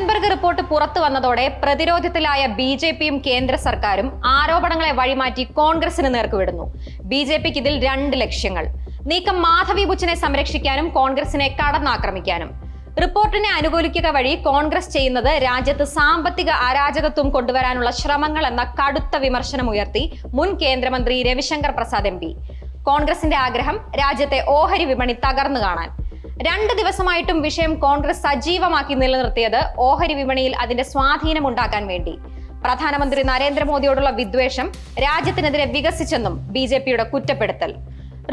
Hindenburg report പുറത്തു വന്നതോടെ പ്രതിരോധത്തിലായ B J പിയും കേന്ദ്ര സർക്കാരും ആരോപണങ്ങളെ വഴിമാറ്റി കോൺഗ്രസിന് നേർക്കുവിടുന്നു. ബി ജെ പിക്ക് ഇതിൽ രണ്ട് ലക്ഷ്യങ്ങൾ. നീക്കം മാധവി ബുച്ചിനെ സംരക്ഷിക്കാനും കോൺഗ്രസിനെ കടന്നാക്രമിക്കാനും. റിപ്പോർട്ടിനെ അനുകൂലിക്കുക വഴി കോൺഗ്രസ് ചെയ്യുന്നത് രാജ്യത്ത് സാമ്പത്തിക അരാജകത്വം കൊണ്ടുവരാനുള്ള ശ്രമങ്ങൾ എന്ന കടുത്ത വിമർശനം ഉയർത്തി മുൻ കേന്ദ്രമന്ത്രി രവിശങ്കർ പ്രസാദ് എം കോൺഗ്രസിന്റെ ആഗ്രഹം രാജ്യത്തെ ഓഹരി വിപണി തകർന്നു കാണാൻ. രണ്ട് ദിവസമായിട്ടും വിഷയം കോൺഗ്രസ് സജീവമാക്കി നിലനിർത്തിയത് ഓഹരി വിപണിയിൽ അതിന്റെ സ്വാധീനം ഉണ്ടാക്കാൻ വേണ്ടി. പ്രധാനമന്ത്രി നരേന്ദ്രമോദിയോടുള്ള വിദ്വേഷം രാജ്യത്തിനെതിരെ വികസിച്ചെന്നും ബി ജെ പിയുടെ കുറ്റപ്പെടുത്തൽ.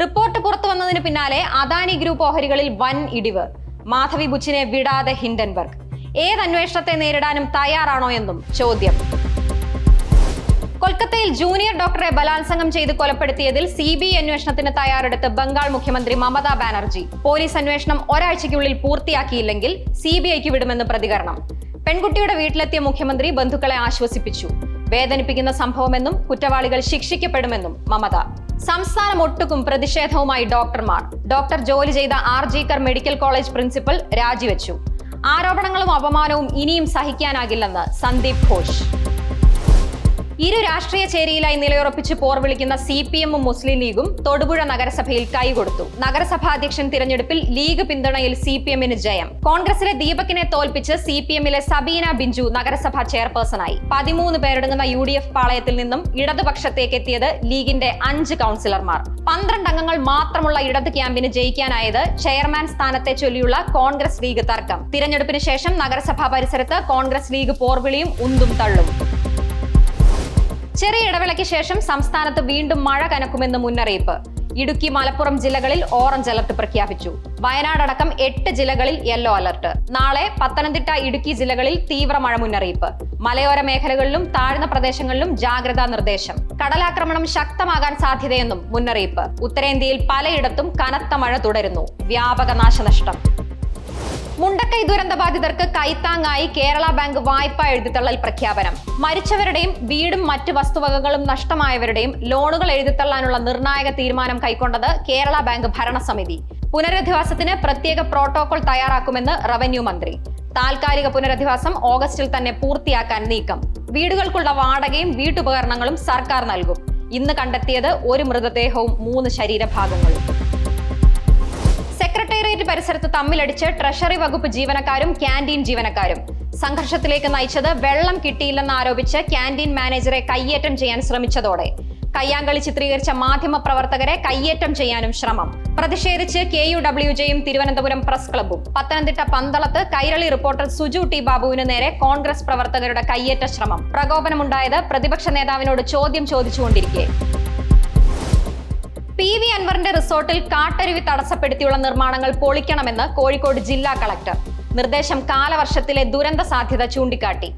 റിപ്പോർട്ട് പുറത്തു വന്നതിന് പിന്നാലെ അദാനി ഗ്രൂപ്പ് ഓഹരികളിൽ വൻ ഇടിവ്. മാധവി ബുച്ചിനെ വിടാതെ ഹിൻഡൻബർഗ്. ഏത് അന്വേഷണത്തെ നേരിടാനും തയ്യാറാണോ എന്നും ചോദ്യം. കൊൽക്കത്തയിൽ ജൂനിയർ ഡോക്ടറെ ബലാത്സംഗം ചെയ്ത് കൊലപ്പെടുത്തിയതിൽ സി ബി അന്വേഷണത്തിന് തയ്യാറെടുത്ത് ബംഗാൾ മുഖ്യമന്ത്രി മമതാ ബാനർജി. പോലീസ് അന്വേഷണം ഒരാഴ്ചയ്ക്കുള്ളിൽ പൂർത്തിയാക്കിയില്ലെങ്കിൽ സി ബി ഐക്ക് വിടുമെന്ന് പ്രതികരണം. പെൺകുട്ടിയുടെ വീട്ടിലെത്തിയ മുഖ്യമന്ത്രി ബന്ധുക്കളെ ആശ്വസിപ്പിച്ചു. വേദനിപ്പിക്കുന്ന സംഭവമെന്നും കുറ്റവാളികൾ ശിക്ഷിക്കപ്പെടുമെന്നും മമത. സംസ്ഥാനം ഒട്ടുക്കും പ്രതിഷേധവുമായി ഡോക്ടർമാർ. ഡോക്ടർ ജോലി ചെയ്ത ആർ ജിക്കർ മെഡിക്കൽ കോളേജ് പ്രിൻസിപ്പൽ രാജിവെച്ചു. ആരോപണങ്ങളും അപമാനവും ഇനിയും സഹിക്കാനാകില്ലെന്ന് സന്ദീപ് ഘോഷ്. ഇരു രാഷ്ട്രീയ ചേരിയിലായി നിലയുറപ്പിച്ച് പോർ വിളിക്കുന്ന സി പി എമ്മും മുസ്ലിം ലീഗും തൊടുപുഴ നഗരസഭയിൽ കൈകൊടുത്തു നഗരസഭാ അധ്യക്ഷൻ തിരഞ്ഞെടുപ്പിൽ ലീഗ് പിന്തുണയിൽ സി പി എമ്മിന് ജയം. കോൺഗ്രസിലെ ദീപകിനെ തോൽപ്പിച്ച് സി പി എമ്മിലെ സബീന ബിഞ്ചു നഗരസഭാ ചെയർപേഴ്സണായി. പതിമൂന്ന് പേരടങ്ങുന്ന യു ഡി എഫ് പാളയത്തിൽ നിന്നും ഇടതുപക്ഷത്തേക്ക് എത്തിയത് ലീഗിന്റെ അഞ്ച് കൗൺസിലർമാർ. പന്ത്രണ്ട് അംഗങ്ങൾ മാത്രമുള്ള ഇടത് ക്യാമ്പിന് ജയിക്കാനായത് ചെയർമാൻ സ്ഥാനത്തെ ചൊല്ലിയുള്ള കോൺഗ്രസ് ലീഗ് തർക്കം. തിരഞ്ഞെടുപ്പിന് ശേഷം നഗരസഭാ പരിസരത്ത് കോൺഗ്രസ് ലീഗ് പോർവിളിയും ഉന്തും തള്ളും. ചെറിയ ഇടവേളയ്ക്ക് ശേഷം സംസ്ഥാനത്ത് വീണ്ടും മഴ കനക്കുമെന്ന് മുന്നറിയിപ്പ്. ഇടുക്കി മലപ്പുറം ജില്ലകളിൽ ഓറഞ്ച് അലർട്ട് പ്രഖ്യാപിച്ചു. വയനാട് അടക്കം എട്ട് ജില്ലകളിൽ യെല്ലോ അലർട്ട്. നാളെ പത്തനംതിട്ട ഇടുക്കി ജില്ലകളിൽ തീവ്ര മഴ മുന്നറിയിപ്പ്. മലയോര മേഖലകളിലും താഴ്ന്ന പ്രദേശങ്ങളിലും ജാഗ്രതാ നിർദ്ദേശം. കടലാക്രമണം ശക്തമാകാൻ സാധ്യതയെന്നും മുന്നറിയിപ്പ്. ഉത്തരേന്ത്യയിൽ പലയിടത്തും കനത്ത മഴ തുടരുന്നു. വ്യാപക നാശനഷ്ടം. മുണ്ടക്കൈ ദുരന്ത ബാധിതർക്ക് കൈത്താങ്ങായി കേരള ബാങ്ക് വായ്പ എഴുതിത്തള്ളൽ പ്രഖ്യാപനം. മരിച്ചവരുടെയും വീടും മറ്റ് വസ്തുവകകളും നഷ്ടമായവരുടെയും ലോണുകൾ എഴുതിത്തള്ളാനുള്ള നിർണായക തീരുമാനം കൈക്കൊണ്ടത് കേരള ബാങ്ക് ഭരണസമിതി. പുനരധിവാസത്തിന് പ്രത്യേക പ്രോട്ടോകോൾ തയ്യാറാക്കുമെന്ന് റവന്യൂ മന്ത്രി. താൽക്കാലിക പുനരധിവാസം ഓഗസ്റ്റിൽ തന്നെ പൂർത്തിയാക്കാൻ നീക്കം. വീടുകൾക്കുള്ള വാടകയും വീട്ടുപകരണങ്ങളും സർക്കാർ നൽകും. ഇന്ന് കണ്ടെത്തിയത് ഒരു മൃതദേഹവും മൂന്ന് ശരീരഭാഗങ്ങളും. പരിസരത്ത് തമ്മിലടിച്ച് ട്രഷറി വകുപ്പ് ജീവനക്കാരും ക്യാന്റീൻ ജീവനക്കാരും. സംഘർഷത്തിലേക്ക് നയിച്ചത് വെള്ളം കിട്ടിയില്ലെന്ന് ആരോപിച്ച് ക്യാന്റീൻ മാനേജറെ കയ്യേറ്റം ചെയ്യാൻ ശ്രമിച്ചതോടെ. കയ്യാങ്കളി ചിത്രീകരിച്ച മാധ്യമ പ്രവർത്തകരെ കയ്യേറ്റം ചെയ്യാനും ശ്രമം. പ്രതിഷേധിച്ച് കെ യു ഡബ്ല്യു ജെയും തിരുവനന്തപുരം പ്രസ് ക്ലബും പത്തനംതിട്ട പന്തളത്ത് കൈരളി റിപ്പോർട്ടർ സുജു ടി ബാബുവിന് നേരെ കോൺഗ്രസ് പ്രവർത്തകരുടെ കയ്യേറ്റ ശ്രമം. പ്രകോപനമുണ്ടായത് പ്രതിപക്ഷ നേതാവിനോട് ചോദ്യം ചോദിച്ചുകൊണ്ടിരിക്കെ. പി വി അൻവറിന്റെ റിസോർട്ടിൽ കാട്ടരുവി തടസ്സപ്പെടുത്തിയുള്ള നിർമ്മാണങ്ങൾ പൊളിക്കണമെന്ന് കോഴിക്കോട് ജില്ലാ കളക്ടർ. നിർദ്ദേശം കാലവർഷത്തിലെ ദുരന്ത സാധ്യത ചൂണ്ടിക്കാട്ടി.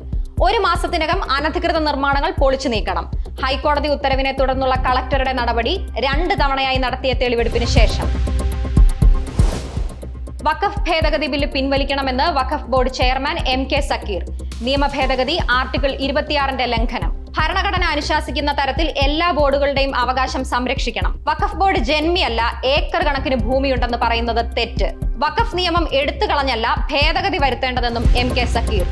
ഒരു മാസത്തിനകം അനധികൃത നിർമ്മാണങ്ങൾ പൊളിച്ചു നീക്കണം. ഹൈക്കോടതി ഉത്തരവിനെ തുടർന്നുള്ള കളക്ടറുടെ നടപടി രണ്ട് തവണയായി നടത്തിയ തെളിവെടുപ്പിന് ശേഷം. വഖഫ് ഭേദഗതി ബില്ല് പിൻവലിക്കണമെന്ന് Waqf board chairman M K Zakir. നിയമ ഭേദഗതി ആർട്ടിക്കിൾ ഇരുപത്തിയാറിന്റെ ലംഘനം. ഭരണഘടന അനുശാസിക്കുന്ന തരത്തിൽ എല്ലാ ബോർഡുകളുടെയും അവകാശം സംരക്ഷിക്കണം. വഖഫ് ബോർഡ് ജന്മിയല്ല ഏക്കർ കണക്കിന് ഭൂമിയുണ്ടെന്ന് പറയുന്നത് തെറ്റ്. വഖഫ് നിയമം എടുത്തു കളഞ്ഞല്ല ഭേദഗതി വരുത്തേണ്ടതെന്നും എം കെ സക്കീർ.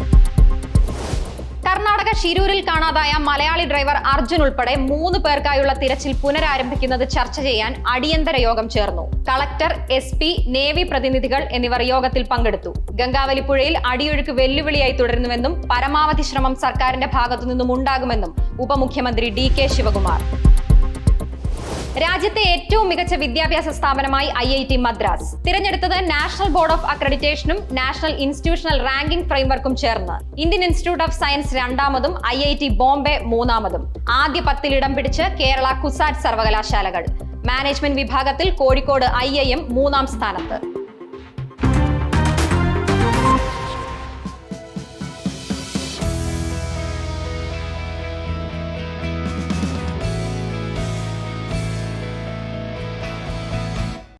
കർണാടക ഷിരൂരിൽ കാണാതായ മലയാളി ഡ്രൈവർ അർജുൻ ഉൾപ്പെടെ മൂന്ന് പേർക്കായുള്ള തിരച്ചിൽ പുനരാരംഭിക്കുന്നത് ചർച്ച ചെയ്യാൻ അടിയന്തര യോഗം ചേർന്നു. കളക്ടർ എസ് പി നേവി പ്രതിനിധികൾ എന്നിവർ യോഗത്തിൽ പങ്കെടുത്തു. ഗംഗാവലി പുഴയിൽ അടിയൊഴുക്ക് വെല്ലുവിളിയായി തുടരുന്നുവെന്നും പരമാവധി ശ്രമം സർക്കാരിന്റെ ഭാഗത്തു നിന്നും ഉണ്ടാകുമെന്നും ഉപമുഖ്യമന്ത്രി ഡി കെ ശിവകുമാർ. രാജ്യത്തെ ഏറ്റവും മികച്ച വിദ്യാഭ്യാസ സ്ഥാപനമായി ഐ ഐ ടി മദ്രാസ്. തിരഞ്ഞെടുത്തത് നാഷണൽ ബോർഡ് ഓഫ് അക്രഡിറ്റേഷനും നാഷണൽ ഇൻസ്റ്റിറ്റ്യൂഷണൽ റാങ്കിംഗ് ഫ്രെയിംവർക്കും ചേർന്ന്. ഇന്ത്യൻ ഇൻസ്റ്റിറ്റ്യൂട്ട് ഓഫ് സയൻസ് രണ്ടാമതും ഐ ഐ ടി ബോംബെ മൂന്നാമതും. ആദ്യ പത്തിൽ ഇടം പിടിച്ച് കേരള കുസാറ്റ് സർവകലാശാലകൾ. മാനേജ്മെന്റ് വിഭാഗത്തിൽ കോഴിക്കോട് ഐ ഐ എം മൂന്നാം സ്ഥാനത്ത്.